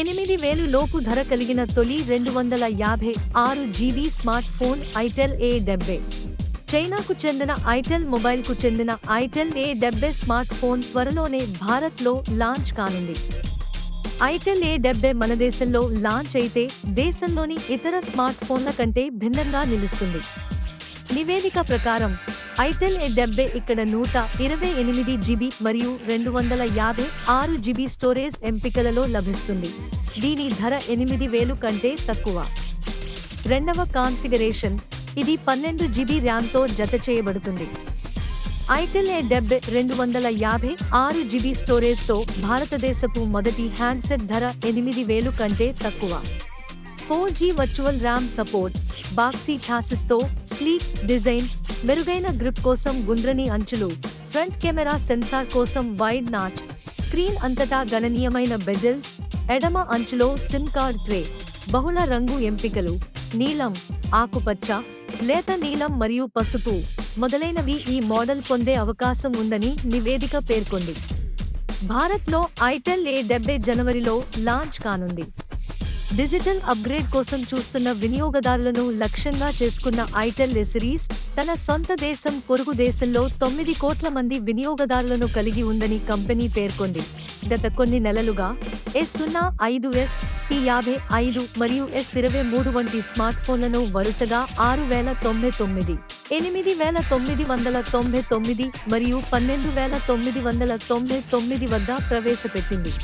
ఎనిమిది వేలు లోపు ధర కలిగిన తొలి రెండు వందల యాభై ఆరు GB smart phone Itel A డెబ్బై. చైనాకు చెందిన ఐటెల్ మొబైల్కు చెందిన ఐటెల్ ఏ డెబ్బై స్మార్ట్ ఫోన్ త్వరలోనే భారత్లో లాంచ్ కానుంది. ఐటెల్ ఏ డెబ్బై మన దేశంలో లాంచ్ అయితే దేశంలోని ఇతర స్మార్ట్ ఫోన్ల కంటే భిన్నంగా నిలుస్తుంది. నివేదిక ప్రకారం ఐటెల్ ఏ డెబ్బై ఇక్కడ నూట ఇరవై ఎనిమిది జీబీ మరియు రెండు వందల యాభై ఆరు జీబీ స్టోరేజ్ ఎంపికలలో లభిస్తుంది. దీని ధర ఎనిమిది వేలు కంటే తక్కువ. రెండవ కాన్ఫిగరేషన్ ఇది పన్నెండు జీబీ ర్యామ్తో జత చేయబడుతుంది. ఐటెల్ ఏ డెబ్బై రెండు వందల యాభై ఆరు జీబీ స్టోరేజ్తో భారతదేశపు మొదటి హ్యాండ్సెట్ ధర ఎనిమిది వేలు కంటే తక్కువ. Four G virtual RAM support boxy ఛాసిస్తో sleek design మెరుగైన గ్రిప్ కోసం గుండ్రని అంచులు ఫ్రంట్ కెమెరా సెన్సార్ కోసం వైడ్ నాచ్ స్క్రీన్ అంతటా గణనీయమైన బెజల్స్ ఎడమ అంచులో సిమ్ కార్డ్ ట్రే బహుళ రంగు ఎంపికలు నీలం ఆకుపచ్చ లేత నీలం మరియు పసుపు మొదలైనవి ఈ మోడల్ పొందే అవకాశం ఉందని నివేదిక పేర్కొంది. భారత్లో ఐటెల్ ఏ డెబ్బై జనవరిలో లాంచ్ కానుంది. డిజిటల్ అప్గ్రేడ్ కోసం చూస్తున్న వినియోగదారులను లక్ష్యంగా చేసుకున్న ఐటెల్ సిరీస్ తన సొంత దేశం పొరుగు దేశంలో తొమ్మిది కోట్ల మంది వినియోగదారులను కలిగి ఉందని కంపెనీ పేర్కొంది. గత కొన్ని నెలలుగా ఎస్ సున్నా ఐదు ఎస్ పి యాభై ఐదు మరియు ఎస్ ఇరవై మూడు వంటి స్మార్ట్ ఫోన్లను వరుసగా ఆరు వేల తొంభై తొమ్మిది ఎనిమిది వేల తొమ్మిది వందల తొంభై తొమ్మిది మరియు పన్నెండు వేల తొమ్మిది వందల తొంభై తొమ్మిది వద్ద ప్రవేశపెట్టింది.